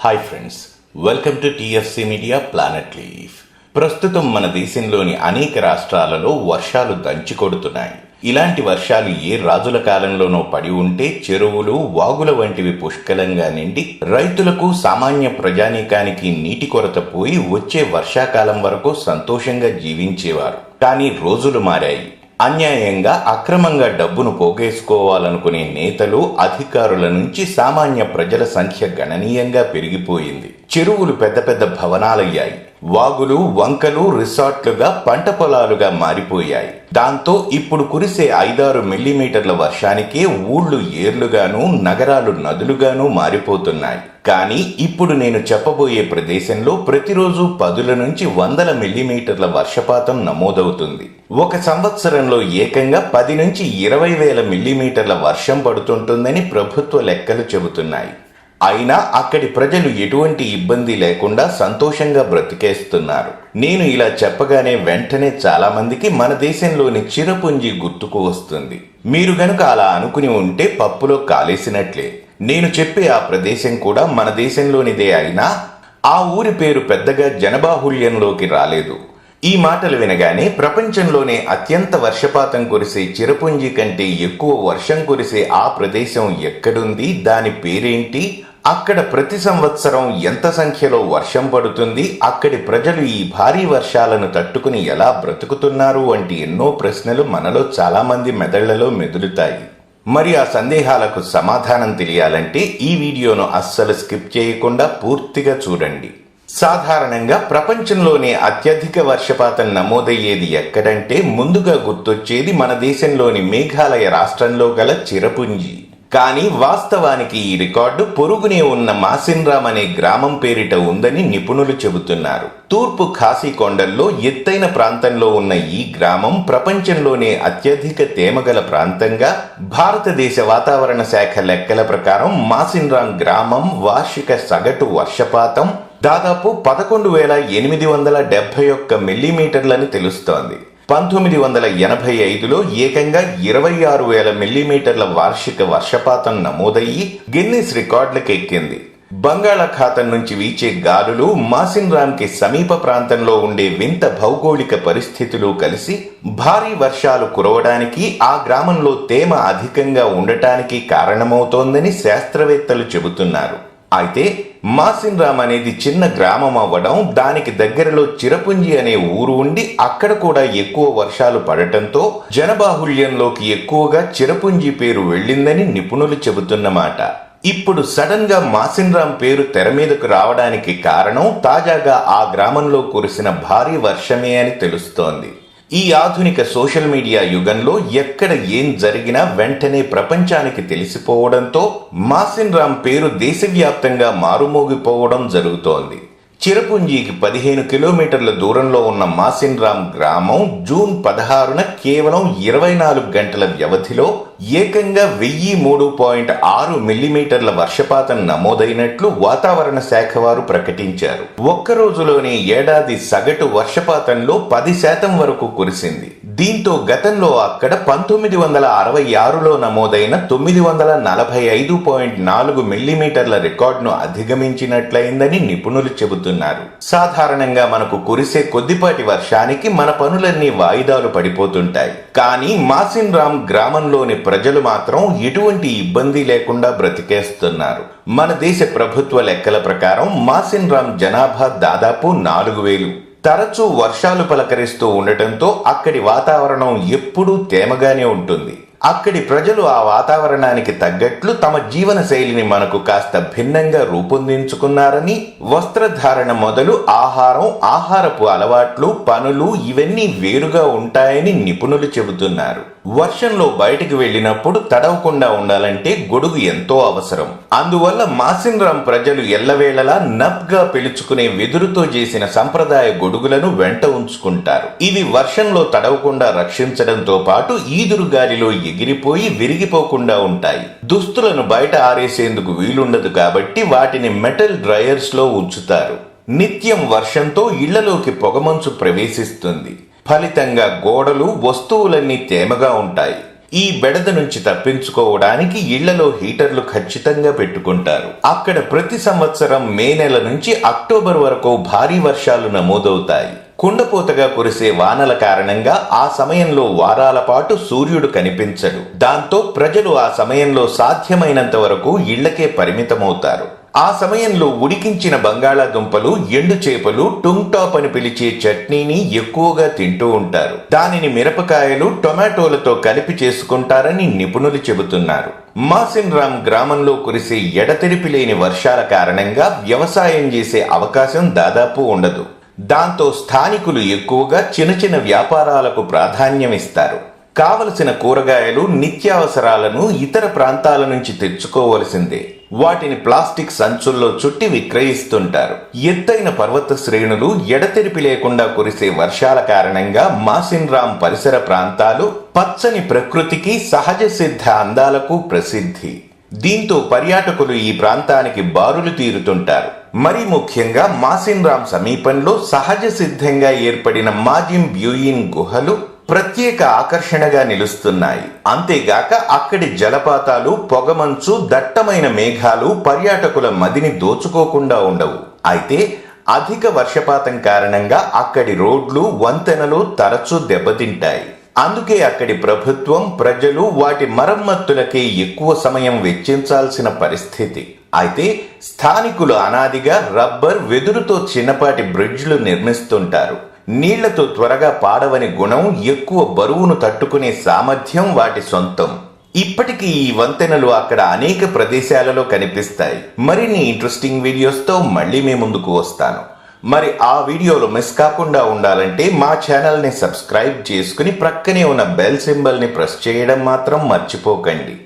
Hi friends welcome to TFC media planet leaf ప్రస్తుతం మన దేశంలోని అనేక రాష్ట్రాలలో వర్షాలు దంచి కొడుతున్నాయి. ఇలాంటి వర్షాలు ఏ రాజుల కాలంలోనో పడి ఉంటే చెరువులు వాగుల వంటివి పుష్కలంగా నిండి రైతులకు సామాన్య ప్రజానీకానికి నీటి కొరత పోయి వచ్చే వర్షాకాలం వరకు సంతోషంగా జీవించేవారు. కానీ రోజులు మారాయి. అన్యాయంగా అక్రమంగా డబ్బును పోగేసుకోవాలనుకునే నేతలు అధికారుల నుంచి సామాన్య ప్రజల సంఖ్య గణనీయంగా పెరిగిపోయింది. చెరువులు పెద్ద పెద్ద భవనాలయ్యాయి. వాగులు వంకలు రిసార్ట్లుగా పంట పొలాలుగా మారిపోయాయి. దాంతో ఇప్పుడు కురిసే ఐదారు మిల్లీమీటర్ల వర్షానికే ఊళ్ళు ఏర్లుగాను నగరాలు నదులుగాను మారిపోతున్నాయి. కానీ ఇప్పుడు నేను చెప్పబోయే ప్రదేశంలో ప్రతిరోజు పదుల నుంచి వందల మిల్లీమీటర్ల వర్షపాతం నమోదవుతుంది. ఒక సంవత్సరంలో ఏకంగా పది నుంచి ఇరవై వేల మిల్లీమీటర్ల వర్షం పడుతుంటుందని ప్రభుత్వ లెక్కలు చెబుతున్నాయి. అయినా అక్కడి ప్రజలు ఎటువంటి ఇబ్బంది లేకుండా సంతోషంగా బ్రతికేస్తున్నారు. నేను ఇలా చెప్పగానే వెంటనే చాలా మందికి మన దేశంలోని చిరపుంజి గుర్తుకు వస్తుంది. మీరు గనుక అలా అనుకుని ఉంటే పప్పులో కాలేసినట్లే. నేను చెప్పే ఆ ప్రదేశం కూడా మన దేశంలోనిదే అయినా ఆ ఊరి పేరు పెద్దగా జనబాహుల్యంలోకి రాలేదు. ఈ మాటలు వినగానే ప్రపంచంలోనే అత్యంత వర్షపాతం కురిసే చిరపుంజి కంటే ఎక్కువ వర్షం కురిసే ఆ ప్రదేశం ఎక్కడుంది? దాని పేరేంటి? అక్కడ ప్రతి సంవత్సరం ఎంత సంఖ్యలో వర్షం పడుతుంది అక్కడి ప్రజలు ఈ భారీ వర్షాలను తట్టుకుని ఎలా బ్రతుకుతున్నారు వంటి ఎన్నో ప్రశ్నలు మనలో చాలామంది మెదళ్ళలో మెదులుతాయి. మరి ఆ సందేహాలకు సమాధానం తెలియాలంటే ఈ వీడియోను అస్సలు స్కిప్ చేయకుండా పూర్తిగా చూడండి. సాధారణంగా ప్రపంచంలోనే అత్యధిక వర్షపాతం నమోదయ్యేది ఎక్కడంటే ముందుగా గుర్తొచ్చేది మన దేశంలోని మేఘాలయ రాష్ట్రంలో గల చిరపుంజి. కానీ వాస్తవానికి ఈ రికార్డు పొరుగునే ఉన్న మాసిన్రామ్ అనే గ్రామం పేరిట ఉందని నిపుణులు చెబుతున్నారు. తూర్పు ఖాసీ కొండల్లో ఎత్తైన ప్రాంతంలో ఉన్న ఈ గ్రామం ప్రపంచంలోనే అత్యధిక తేమగల ప్రాంతంగా భారతదేశ వాతావరణ శాఖ లెక్కల ప్రకారం మాసిన్రామ్ గ్రామం వార్షిక సగటు వర్షపాతం దాదాపు పదకొండు వేల ఎనిమిది వందల డెబ్బై ఒక్క మిల్లీమీటర్లని తెలుస్తోంది. పంతొమ్మిది వందల ఎనభై ఐదులో ఏకంగా ఇరవై ఆరు వేల మిల్లీమీటర్ల వార్షిక వర్షపాతం నమోదయ్యి గిన్నిస్ రికార్డులకు ఎక్కింది బంగాళాఖాతం నుంచి వీచే గాలులు మాసిన్రామ్కి సమీప ప్రాంతంలో ఉండే వింత భౌగోళిక పరిస్థితులు కలిసి భారీ వర్షాలు కురవడానికి ఆ గ్రామంలో తేమ అధికంగా ఉండటానికి కారణమవుతోందని శాస్త్రవేత్తలు చెబుతున్నారు. అయితే మాసిన్రామ్ అనేది చిన్న గ్రామం అవ్వడం దానికి దగ్గరలో చిరపుంజి అనే ఊరు ఉండి అక్కడ కూడా ఎక్కువ వర్షాలు పడటంతో జనబాహుళ్యంలోకి ఎక్కువగా చిరపుంజి పేరు వెళ్ళిందని నిపుణులు చెబుతున్నమాట. ఇప్పుడు సడన్గా మాసిన్రామ్ పేరు తెర మీదకు రావడానికి కారణం తాజాగా ఆ గ్రామంలో కురిసిన భారీ వర్షమే అని తెలుస్తోంది. ఈ ఆధునిక సోషల్ మీడియా యుగంలో ఎక్కడ ఏం జరిగినా వెంటనే ప్రపంచానికి తెలిసిపోవడంతో మాసిన్ రామ్ పేరు దేశవ్యాప్తంగా మారుమోగిపోవడం జరుగుతోంది. చిరపుంజీకి పదిహేను కిలోమీటర్ల దూరంలో ఉన్న మాసిన్రామ్ గ్రామం జూన్ పదహారున కేవలం ఇరవై నాలుగు గంటల వ్యవధిలో ఏకంగా వెయ్యి మూడు పాయింట్ ఆరు మిల్లీమీటర్ల వర్షపాతం నమోదైనట్లు వాతావరణ శాఖ వారు ప్రకటించారు. ఒక్క రోజులోనే ఏడాది సగటు వర్షపాతంలో పది శాతం వరకు కురిసింది. దీంతో గతంలో అక్కడ పంతొమ్మిది వందల అరవై ఆరులో నమోదైన తొమ్మిది వందల నలభై ఐదు పాయింట్ నాలుగు మిల్లీమీటర్ల రికార్డును అధిగమించినట్లయిందని నిపుణులు చెబుతున్నారు. సాధారణంగా మనకు కురిసే కొద్దిపాటి వర్షానికి మన పనులన్నీ వాయిదాలు పడిపోతుంటాయి. కానీ మాసిన్ రామ్ గ్రామంలోని ప్రజలు మాత్రం ఎటువంటి ఇబ్బంది లేకుండా బ్రతికేస్తున్నారు. మన దేశ ప్రభుత్వ లెక్కల ప్రకారం మాసిన్ రామ్ జనాభా దాదాపు నాలుగు వేలు. తరచూ వర్షాలు పలకరిస్తూ ఉండటంతో అక్కడి వాతావరణం ఎప్పుడూ తేమగానే ఉంటుంది. అక్కడి ప్రజలు ఆ వాతావరణానికి తగ్గట్లు తమ జీవన శైలిని మనకు కాస్త భిన్నంగా రూపొందించుకున్నారని వస్త్రధారణ మొదలు ఆహారం ఆహారపు అలవాట్లు పనులు ఇవన్నీ వేరుగా ఉంటాయని నిపుణులు చెబుతున్నారు. వర్షంలో బయటకు వెళ్ళినప్పుడు తడవకుండా ఉండాలంటే గొడుగు ఎంతో అవసరం. అందువల్ల మాసిన్రామ్ ప్రజలు ఎల్లవేళలా నబ్గా పిలుచుకునే వెదురుతో చేసిన సంప్రదాయ గొడుగులను వెంట ఉంచుకుంటారు. ఇవి వర్షంలో తడవకుండా రక్షించడంతో పాటు ఈదురు గాలిలో ఎగిరిపోయి విరిగిపోకుండా ఉంటాయి. దుస్తులను బయట ఆరేసేందుకు వీలుండదు కాబట్టి వాటిని మెటల్ డ్రయర్స్లో ఉంచుతారు. నిత్యం వర్షంతో ఇళ్ళలోకి పొగమంచు ప్రవేశిస్తుంది. ఫలితంగా గోడలు వస్తువులన్నీ తేమగా ఉంటాయి. ఈ బెడద నుంచి తప్పించుకోవడానికి ఇళ్ళలో హీటర్లు ఖచ్చితంగా పెట్టుకుంటారు. అక్కడ ప్రతి సంవత్సరం మే నెల నుంచి అక్టోబర్ వరకు భారీ వర్షాలు నమోదవుతాయి. కుండపోతగా కురిసే వానల కారణంగా ఆ సమయంలో వారాల పాటు సూర్యుడు కనిపించడు. దాంతో ప్రజలు ఆ సమయంలో సాధ్యమైనంత వరకు ఇళ్ళకే పరిమితమవుతారు. ఆ సమయంలో ఉడికించిన బంగాళాదుంపలు ఎండు చేపలు టుంగ్టాప్ అని పిలిచే చట్నీని ఎక్కువగా తింటూ ఉంటారు. దానిని మిరపకాయలు టొమాటోలతో కలిపి చేసుకుంటారని నిపుణులు చెబుతున్నారు. మాసిన్ రామ్ గ్రామంలో కురిసే ఎడతెరిపి లేని వర్షాల కారణంగా వ్యవసాయం చేసే అవకాశం దాదాపు ఉండదు. దాంతో స్థానికులు ఎక్కువగా చిన్న చిన్న వ్యాపారాలకు ప్రాధాన్యమిస్తారు కావలసిన కూరగాయలు నిత్యావసరాలను ఇతర ప్రాంతాల నుంచి తెచ్చుకోవలసిందే. వాటిని ప్లాస్టిక్ సంచుల్లో చుట్టి విక్రయిస్తుంటారు. ఎత్తైన పర్వత శ్రేణులు ఎడతెరిపి లేకుండా కురిసే వర్షాల కారణంగా మాసిన్ రామ్ పరిసర ప్రాంతాలు పచ్చని ప్రకృతికి సహజ సిద్ధ అందాలకు ప్రసిద్ధి. దీంతో పర్యాటకులు ఈ ప్రాంతానికి బారులు తీరుతుంటారు. మరి ముఖ్యంగా మాసిన్ రామ్ సమీపంలో సహజ సిద్ధంగా ఏర్పడిన మాజిం బ్యూయిన్ గుహలు ప్రత్యేక ఆకర్షణగా నిలుస్తున్నాయి. అంతేగాక అక్కడి జలపాతాలు పొగమంచు దట్టమైన మేఘాలు పర్యాటకుల మదిని దోచుకోకుండా ఉండవు. అయితే అధిక వర్షపాతం కారణంగా అక్కడి రోడ్లు వంతెనలు తరచూ దెబ్బతింటాయి. అందుకే అక్కడి ప్రభుత్వం ప్రజలు వాటి మరమ్మతులకే ఎక్కువ సమయం వెచ్చించాల్సిన పరిస్థితి. అయితే స్థానికులు అనాదిగా రబ్బర్ వెదురుతో చిన్నపాటి బ్రిడ్జ్లు నిర్మిస్తుంటారు. నీళ్ళతో త్వరగా పాడవని గుణం ఎక్కువ బరువును తట్టుకునే సామర్థ్యం వాటి సొంతం. ఇప్పటికీ ఈ వంతెనలు అక్కడ అనేక ప్రదేశాలలో కనిపిస్తాయి. మరిన్ని ఇంట్రెస్టింగ్ వీడియోస్తో మళ్ళీ మీ ముందుకు వస్తాను. మరి ఆ వీడియోలు మిస్ కాకుండా ఉండాలంటే మా ఛానల్ని సబ్స్క్రైబ్ చేసుకుని ప్రక్కనే ఉన్న బెల్ సింబల్ని ప్రెస్ చేయడం మాత్రం మర్చిపోకండి.